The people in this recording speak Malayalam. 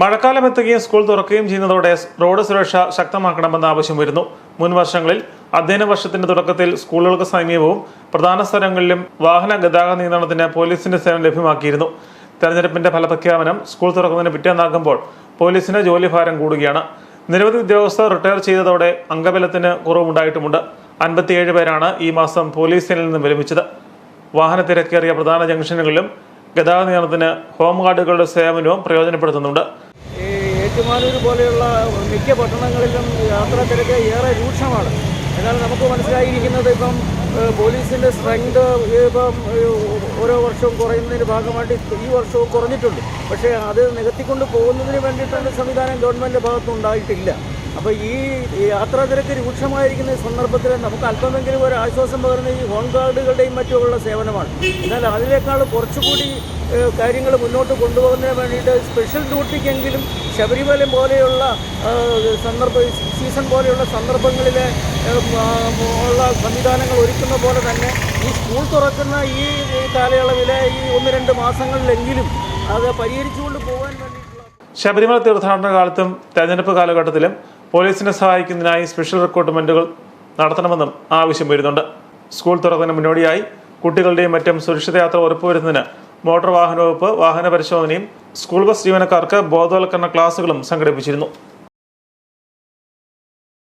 മഴക്കാലം എത്തുകയും സ്കൂൾ തുറക്കുകയും ചെയ്യുന്നതോടെ റോഡ് സുരക്ഷ ശക്തമാക്കണമെന്ന ആവശ്യം വരുന്നു. മുൻ വർഷങ്ങളിൽ അധ്യയന വർഷത്തിന്റെ തുടക്കത്തിൽ സ്കൂളുകൾക്ക് സമീപവും പ്രധാന സ്ഥലങ്ങളിലും വാഹന ഗതാഗത നിയന്ത്രണത്തിന് പോലീസിന്റെ സേവനം ലഭ്യമാക്കിയിരുന്നു. തെരഞ്ഞെടുപ്പിന്റെ ഫലപ്രഖ്യാപനം സ്കൂൾ തുറക്കുന്നതിന് പിറ്റേന്നാകുമ്പോൾ പോലീസിന് ജോലിഭാരം കൂടുകയാണ്. നിരവധി ഉദ്യോഗസ്ഥർ റിട്ടയർ ചെയ്തതോടെ അംഗബലത്തിന് കുറവുണ്ടായിട്ടുമുണ്ട് അൻപത്തിയേഴ് പേരാണ് ഈ മാസം പോലീസ് സേനയിൽ നിന്ന് വിരമിച്ചത്. വാഹന തിരക്കേറിയ പ്രധാന ജംഗ്ഷനുകളിലും ഗതാഗത നിയന്ത്രണത്തിന് ഹോം ഗാർഡുകളുടെ സേവനവും പ്രയോജനപ്പെടുത്തുന്നുണ്ട്. ഏറ്റുമാനൂർ പോലെയുള്ള മിക്ക പട്ടണങ്ങളിലും യാത്രാ തിരക്ക് ഏറെ രൂക്ഷമാണ്. എന്നാൽ നമുക്ക് മനസ്സിലായിരിക്കുന്നത് ഇപ്പം പോലീസിന്റെ സ്ട്രെങ്ത് ഇപ്പം ഓരോ വർഷവും കുറയുന്നതിന്റെ ഭാഗമായിട്ട് ഈ വർഷവും കുറഞ്ഞിട്ടുണ്ട്. പക്ഷേ അത് നികത്തിക്കൊണ്ട് പോകുന്നതിന് വേണ്ടിയിട്ടുള്ള സംവിധാനം ഗവൺമെന്റ് ഭാഗത്തുനിന്നുണ്ടായിട്ടില്ല അപ്പോൾ ഈ യാത്രാ തിരക്ക് രൂക്ഷമായിരിക്കുന്ന സന്ദർഭത്തിൽ നമുക്ക് അല്പമെങ്കിലും ഒരു ആശ്വാസം പകരുന്ന ഈ ഹോം ഗാർഡുകളുടെയും മറ്റുമുള്ള സേവനമാണ്. എന്നാൽ അതിനേക്കാൾ കുറച്ചുകൂടി കാര്യങ്ങൾ മുന്നോട്ട് കൊണ്ടുപോകുന്നതിന് വേണ്ടിയിട്ട് സ്പെഷ്യൽ ഡ്യൂട്ടിക്കെങ്കിലും ശബരിമല പോലെയുള്ള സന്ദർഭ സീസൺ പോലെയുള്ള സന്ദർഭങ്ങളിലെ ഉള്ള സംവിധാനങ്ങൾ ഒരുക്കുന്ന പോലെ തന്നെ ഈ സ്കൂൾ തുറക്കുന്ന ഈ കാലയളവിലെ ഈ ഒന്ന് രണ്ട് മാസങ്ങളിലെങ്കിലും അത് പരിഹരിച്ചുകൊണ്ട് പോകാൻ വേണ്ടിയിട്ടുള്ള ശബരിമല തീർത്ഥാടന കാലത്തും തെരഞ്ഞെടുപ്പ് കാലഘട്ടത്തിലും പോലീസിനെ സഹായിക്കുന്നതിനായി സ്പെഷ്യൽ റിക്രൂട്ട്മെന്റുകൾ നടത്തണമെന്നും ആവശ്യം വരുന്നുണ്ട്. സ്കൂൾ തുറക്കുന്നതിന് മുന്നോടിയായി കുട്ടികളുടെയും മറ്റും സുരക്ഷിത യാത്ര ഉറപ്പുവരുന്നതിന് മോട്ടോർ വാഹന വകുപ്പ് വാഹന പരിശോധനയും സ്കൂൾ ബസ് ജീവനക്കാർക്ക് ബോധവൽക്കരണ ക്ലാസുകളും സംഘടിപ്പിച്ചിരുന്നു.